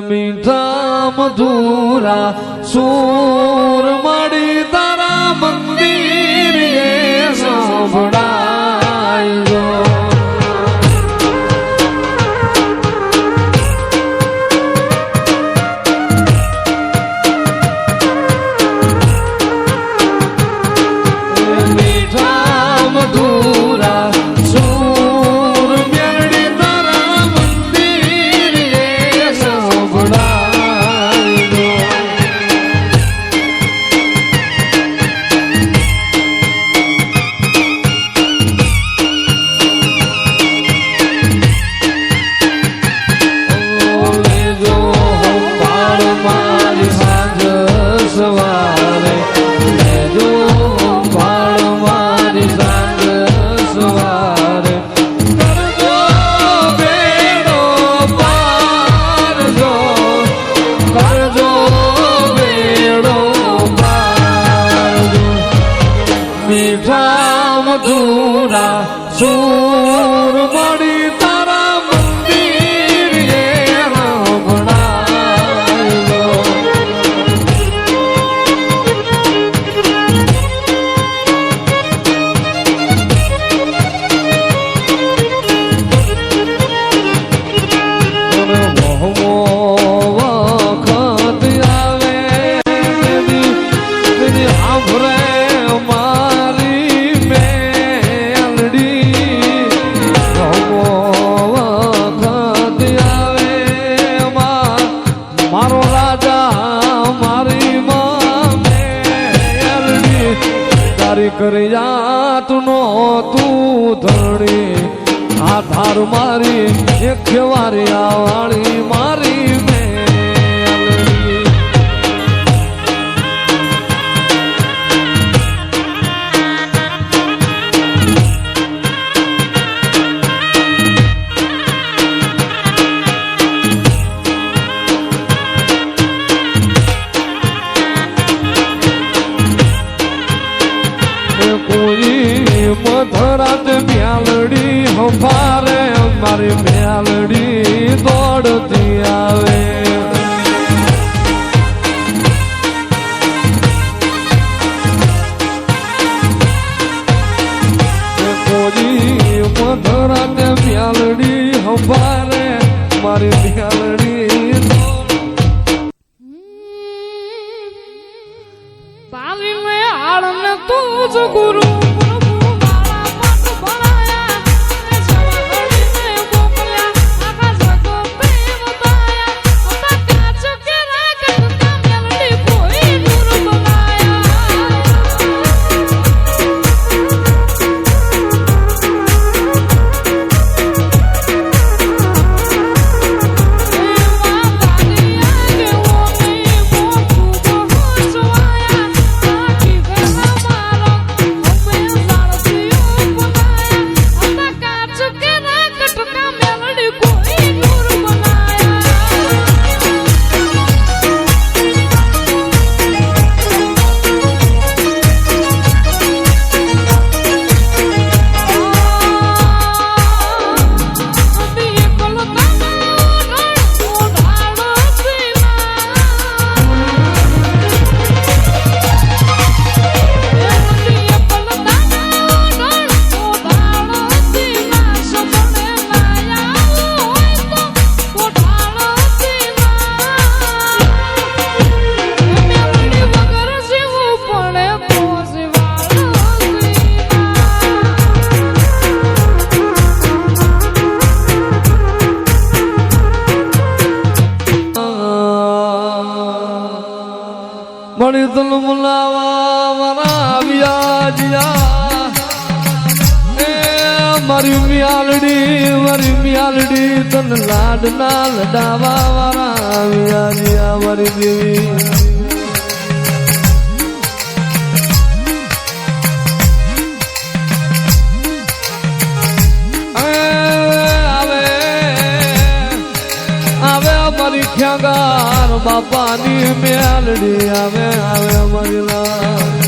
મીઠા મધુરા સૂર મળી મીઠા મધુરા સૂર મળી કરી જાતનો તું ધણી. આધાર મારી એક વારી આવાળી મારી. મધરાત મ્યાલડી, હંભારે મારી મ્યાલડી દોડતી આવે. મધરાત મ્યાલડી, હંભારે મારી મ્યાલડી તારી મે આળને તું જ ગુરુ. મણી તું મુલાવા મારા આવ્યા જીયા મારી મિયાલડી મારી મિયાલડી, તન લાડ ના લડાવા મારા આવ્યા મારી દેવી. બાપાની મેલડી આવે આવે અમારી લા